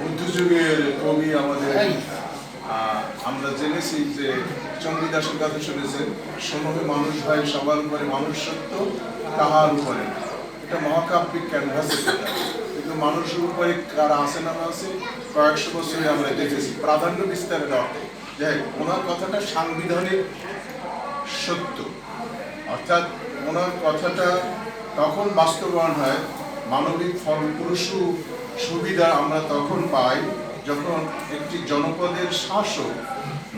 মধ্যযুগের কবি আমাদের আমরা জেনেছি যে চণ্ডীদাসের কথা শুনেছেন সমহে মানুষ ভাই সবার উপরে মানুষ সত্য তাহার উপরে। এটা মহাকাব্যিক ক্যানভাসের কথা কিন্তু মানুষের উপরে কারা আছে না আছে কয়েকশো বছরে আমরা দেখেছি। প্রাধান্য বিস্তারের অর্থে যে ওনার কথাটা সাংবিধানিক সত্য। অর্থাৎ ওনার কথাটা তখন বাস্তবায়ন হয় মানবিক ফলপ্রসূ সুবিধা আমরা তখন পাই যখন একটি জনপদের শাসক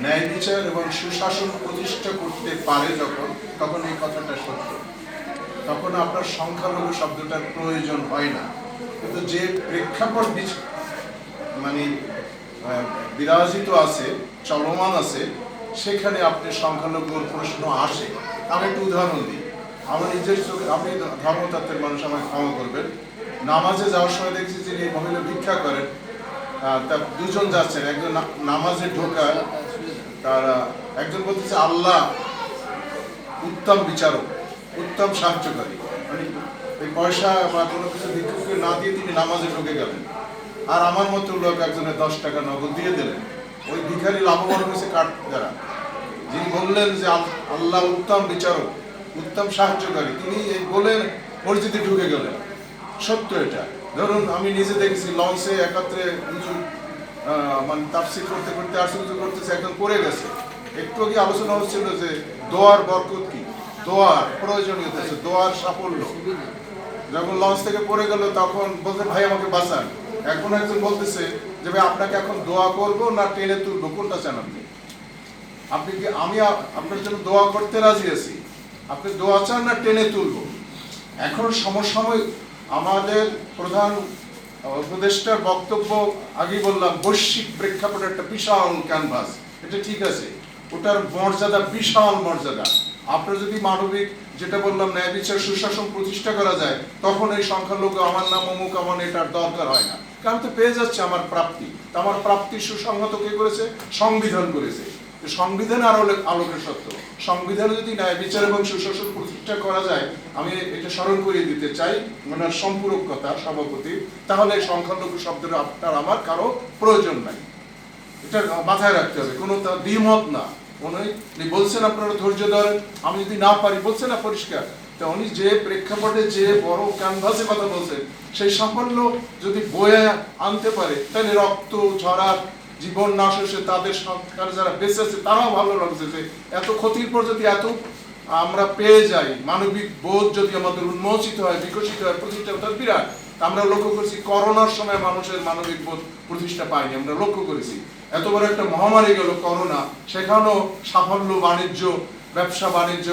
ন্যায় বিচার এবং সুশাসন প্রতিষ্ঠা করতে পারে যখন, তখন এই কথাটা সত্য। তখন আপনার সংখ্যালঘু শব্দটার প্রয়োজন হয় না। কিন্তু যে প্রেক্ষাপট মানে বিরাজিত আছে, চলমান আছে, সেখানে আপনি সংখ্যালঘুর প্রশ্ন আসে। আমি একটু উদাহরণ দিই। আমার নিজের চোখে আপনি ধর্মতত্ত্বের মানুষ, আমাকে ক্ষমা করবেন। নামাজে যাওয়ার সময় দেখছি যিনি মহিলা ভিক্ষা করেন তা দুজন যাচ্ছেন। একজন নামাজে ঢোকায় তারা একজন বলতেছে, আল্লাহ উত্তম বিচারক, উত্তম সাহায্যকারী। মানে এই পয়সা বা কোনো কিছু ভিক্ষুককে না দিয়ে তিনি নামাজে ঢুকে গেলেন। আর আমার মতো লোক একজনের দশ টাকা নগদ দিয়ে দিলেন। ওই ভিখারি লাভবান হয়েছে কাঠ দ্বারা? যিনি বললেন যে আল্লাহ উত্তম বিচারক। উত্তম সাহায্যকারী। তিনি এই বলেন মসজিদে ঢুকে গেলেন। সত্য এটা। ধরুন আমি নিজে দেখেছি লঞ্চে একাত্রে আহ, মানে তাফসির করতে করতে আসি হুজুর করতেছে একজন পড়ে গেছে। একটু আগে আলোচনা হচ্ছিল যে দোয়ার বরকত কি? দোয়ার প্রয়োজনীয়তা আছে দোয়ার সাফল্য। যখন লঞ্চ থেকে পড়ে গেল তখন বলতে ভাই আমাকে বাঁচান। এখন একজন বলতেছে যে ভাই আপনাকে এখন দোয়া করব না টেনে তুলবো? কোনটা চান আপনি? আপনি কি আমি আপনার জন্য দোয়া করতে রাজি আছি। আপনি দোয়া চান না, টেনে তুলবো। এখন সমসাময়িক আমাদের প্রধান উপদেষ্টার বক্তব্য আগে বললাম, বৈশ্বিক প্রেক্ষাপটে একটা বিশাল ক্যানভাস এটা ঠিক আছে, ওটার মর্যাদা বিশাল মর্যাদা। আপনার যদি মানবিক, যেটা বললাম, ন্যায় বিচার সুশাসন প্রতিষ্ঠা করা যায়, তখন এই সংখ্যালঘু আমার নাম, অমুক আমার, এটার দরকার হয় না। কারণ তো পেয়ে যাচ্ছে আমার প্রাপ্তি। আমার প্রাপ্তি সুসংহত কে করেছে? সংবিধান করেছে। সংবিধান আর আলোকের সত্য। সংবিধানে যদি ন্যায় বিচার এবং সুশাসন প্রতিষ্ঠা করা যায়, আমি এটা স্মরণ করিয়ে দিতে চাই, ওনার সম্পূরক কথা, সভাপতি। তাহলে সংখ্যালঘু শব্দটা আপনার আমার কারও প্রয়োজন নাই। এটা মাথায় রাখতে হবে, কোনো তার দ্বিমত না। উনি বলছেন আপনারা ধৈর্য ধরেন, আমি যদি না পারি বলছেন না পরিষ্কার। তা উনি যে প্রেক্ষাপটে যে বড় ক্যানভাসে কথা বলছেন, সেই সাফল্য যদি বয়ে আনতে পারে, তাহলে রক্ত, ঝরার জীবন নাশ হয়েছে তাদের সংস্কার যারা বেঁচে আছে, তারাও ভালো লাগছে যে এত ক্ষতির পর যদি এত আমরা পেয়ে যাই, মানবিক বোধ যদি আমাদের উন্মোচিত হয়, বিকশিত হয়, প্রতিষ্ঠা তাহলে বিরাট। আমরা লক্ষ্য করেছি, করোনার সময় মানুষের মানবিক বোধ প্রতিষ্ঠা পায়নি, আমরা লক্ষ্য করেছি। এত বড় একটা মহামারী গেল করোনা, সেখানেও সাফল্য, বাণিজ্য, ব্যবসা, বাণিজ্য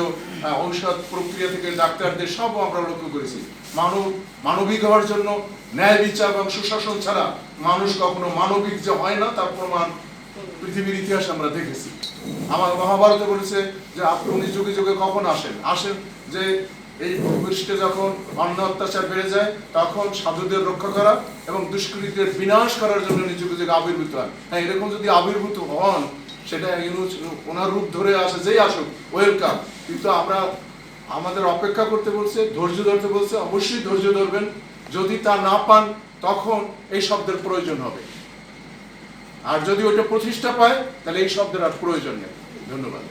ঔষধ প্রক্রিয়া থেকে ডাক্তারদের সব আমরা লক্ষ্য করেছি। মানব, মানবিক হওয়ার জন্য ন্যায় বিচার এবং সুশাসন ছাড়া মানুষ কখনো মানবিক যে হয় না, তার প্রমাণ পৃথিবীর ইতিহাস আমরা দেখেছি। আমার মহাভারতে বলেছে যে আপনি যুগে যুগে কখন আসেন? আসেন যে এই ভূপৃষ্ঠে যখন অন্য অত্যাচার বেড়ে যায়, তখন সাধুদের রক্ষা করা এবং দুষ্কৃতীদের বিনাশ করার জন্য উনি যুগে আবির্ভূত হন। হ্যাঁ এরকম যদি আবির্ভূত হন, সেটা ওনার রূপ ধরে আসে যেই আসুক, ওয়েলকাম। কিন্তু আমরা আমাদের অপেক্ষা করতে বলছে, ধৈর্য ধরতে বলছে, অবশ্যই ধৈর্য ধরবেন। যদি তা না পান, তখন এই শব্দের প্রয়োজন হবে। আর যদি ওটা প্রতিষ্ঠা পায়, তাহলে এই শব্দের আর প্রয়োজন নেই। ধন্যবাদ।